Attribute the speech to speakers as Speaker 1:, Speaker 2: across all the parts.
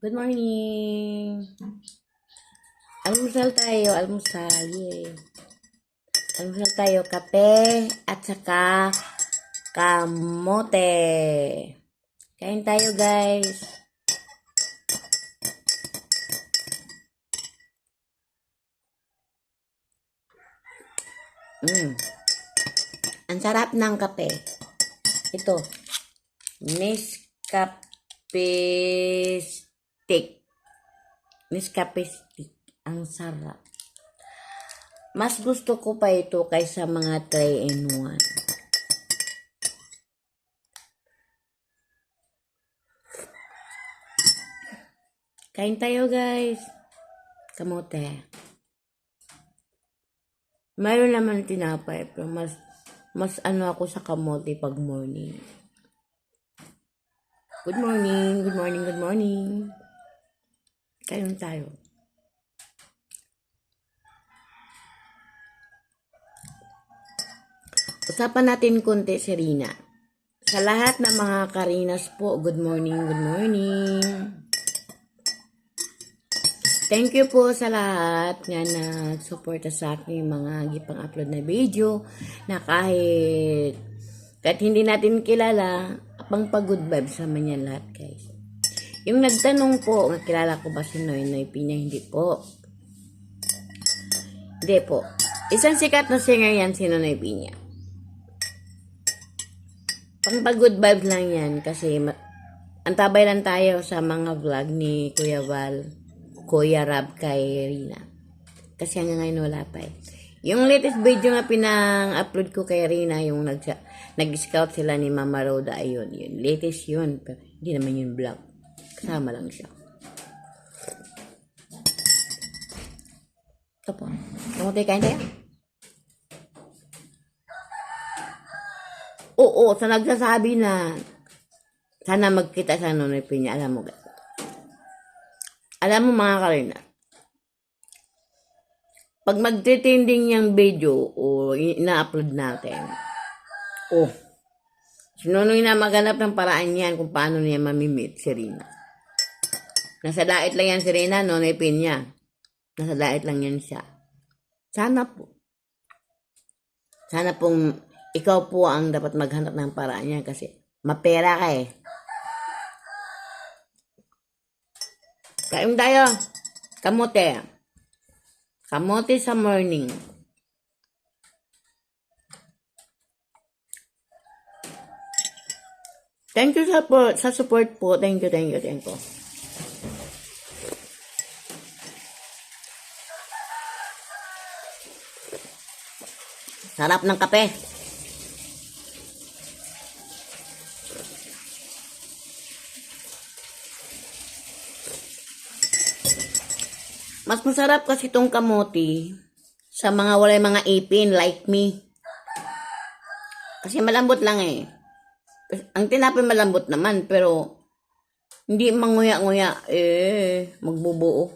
Speaker 1: Good morning. Almusal tayo, almusal. Yay. Almusal tayo, kape at saka kamote. Kain tayo, guys. Mm. Ang sarap ng kape. Ito. Nescafe stick. Nescafe stick. Ang sarap. Mas gusto ko pa ito kaysa mga 3 in 1. Kain tayo guys. Kamote. Mayroon naman tinapay pero mas mas ano ako sa kamote pag morning. Good morning, good morning, good morning. Kain tayo. Usapan natin konti si Rina. Sa lahat ng mga Karinas po, good morning, good morning. Thank you po sa lahat nga na suporta sa aking mga gipang upload na video na kahit kahit hindi natin kilala, pang pag-good vibes naman yan lahat guys. Yung nagtanong po, nga kilala ko ba si Noy Noy Pinya? Hindi po. Hindi po. Isang sikat na singer yan si Noy Pinya. Pang pag-good vibes lang yan kasi antabay lang tayo sa mga vlog ni Kuya Val, Kuya Rab kay Rina. Kasi hanggang ngayon wala pa eh. Yung latest video nga pinang-upload ko kay Rina, yung nag nag-scout sila ni Mama Roda, ayun, yun. Latest yun, pero hindi naman yun vlog. Kasama lang siya. Ito po. Kamuti kain tayo? Oo, sa nagsasabi na sana magkita sa Nonoy Pinya, alam mo. Alam mo mga karina, pag magtitinding yung video o ina-upload natin, oh, si Nonoy na maghanap ng paraan yan kung paano niya mamimit si Rina. Nasa dait lang yan si Rina, Nonoy Pinya. Nasa dait lang yan siya. Sana po. Sana pong ikaw po ang dapat maghanap ng paraan niya kasi mapera ka eh. Kain tayo. Kamote. Kamote sa morning. Thank you sa, po, sa support po. Thank you, thank you, thank you. Sarap ng kape. Mas masarap kasi itong kamote sa mga walay mga ipin like me. Kasi malambot lang eh. Ang tinapay malambot naman pero hindi manguya-nguya eh magbubuo.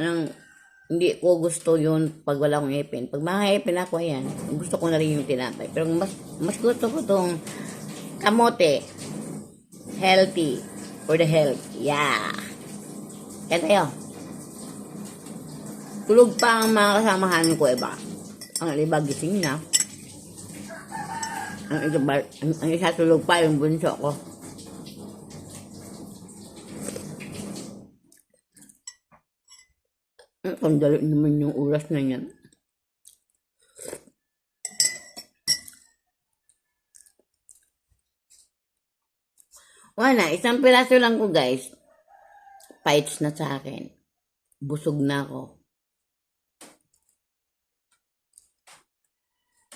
Speaker 1: Anong, hindi ko gusto yun pag wala akong ipin. Pag mga ipin ako, ayan, gusto ko na rin yung tinapay. Pero mas, mas gusto ko tong kamote. Healthy. For the health. Yeah. Kaya tayo. Tulog pa ang mga kasamahan ko, iba. Ang iba gising na. Ang ang, ang isa tulog pa yung bunso ko. Sandali naman yung oras na yan. Wala, isang piraso lang ko guys. Fights na sa akin. Busog na ako.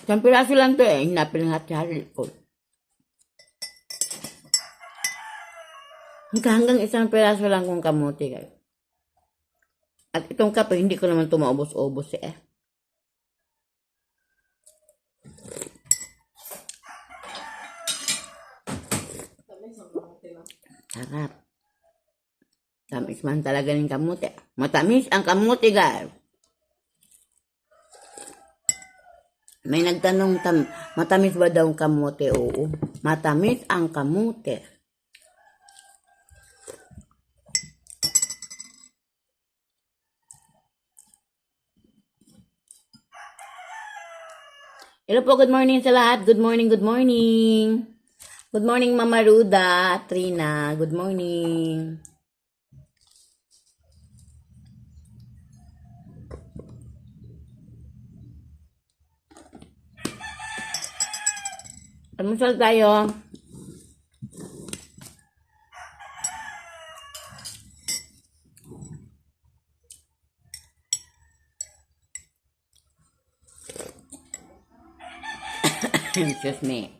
Speaker 1: Isang piraso lang to eh. Hinapin ng hati-hati ko. Hanggang, hanggang isang piraso lang kong kamote guys. At itong kape, hindi ko naman ito maubos-ubos eh. Sarap. Tamis man talaga ng kamote. Matamis ang kamote, guys. May nagtanong, tam, matamis ba daw ang kamote? Oo. Matamis ang kamote. Hello po, good morning sa lahat. Good morning, good morning. Good morning, Mama Ruda, Trina. Good morning. Almusal tayo. Excuse me.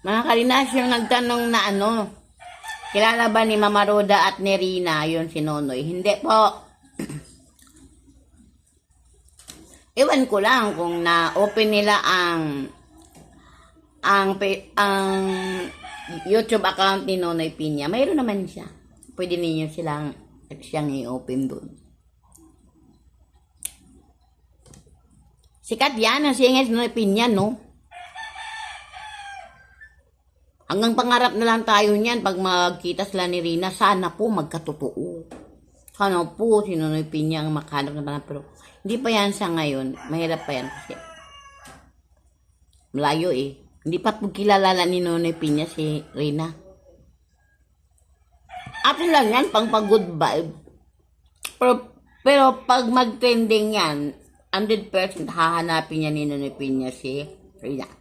Speaker 1: Mga kalinas, yung nagtanong na ano, kilala ba ni Mama Roda at ni Rina, yun si Nonoy? Hindi po. Iwan ko lang kung na-open nila ang ang ang YouTube account ni Nonoy Pinya. Mayroon naman siya. Pwede ninyo silang siyang i-open doon. Sikat yan ang singers ni Nonoy Pinya, no? Hanggang pangarap na lang tayo niyan pag magkita sila ni Rina, sana po magkatotoo. Sana po si Nonoy Pinya ang makahanap na pangarap. Pero hindi pa yan sa ngayon. Mahirap pa yan kasi malayo eh. Hindi pa po kilala ni Nonoy Pinya si Rina. Atin lang yan, pang pag-good vibe. Pero, pero pag mag-trending yan, 100% hahanapin niya ni Nonoy Pinya si Rina.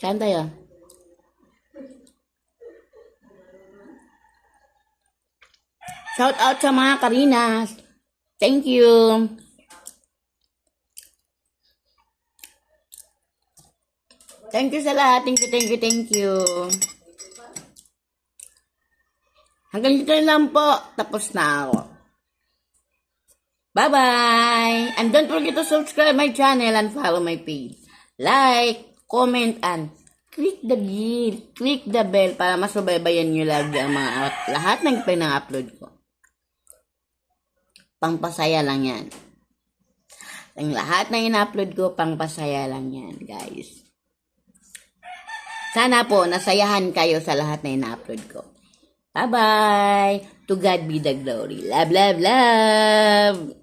Speaker 1: Saan tayo? Shout out sa mga Karinas. Thank you. Thank you sa lahat. Thank you, thank you, thank you. Hanggang dito lang po. Tapos na ako. Bye-bye! And don't forget to subscribe my channel and follow my page. Like, comment, and click the bell. Click the bell para masubaybayan nyo lagi ang mga lahat ng pinang-upload ko. Pangpasaya lang yan. Ang lahat ng ina-upload ko, pangpasaya lang yan, guys. Sana po, nasayahan kayo sa lahat na ina-upload ko. Bye-bye! To God be the glory. Love, love, love!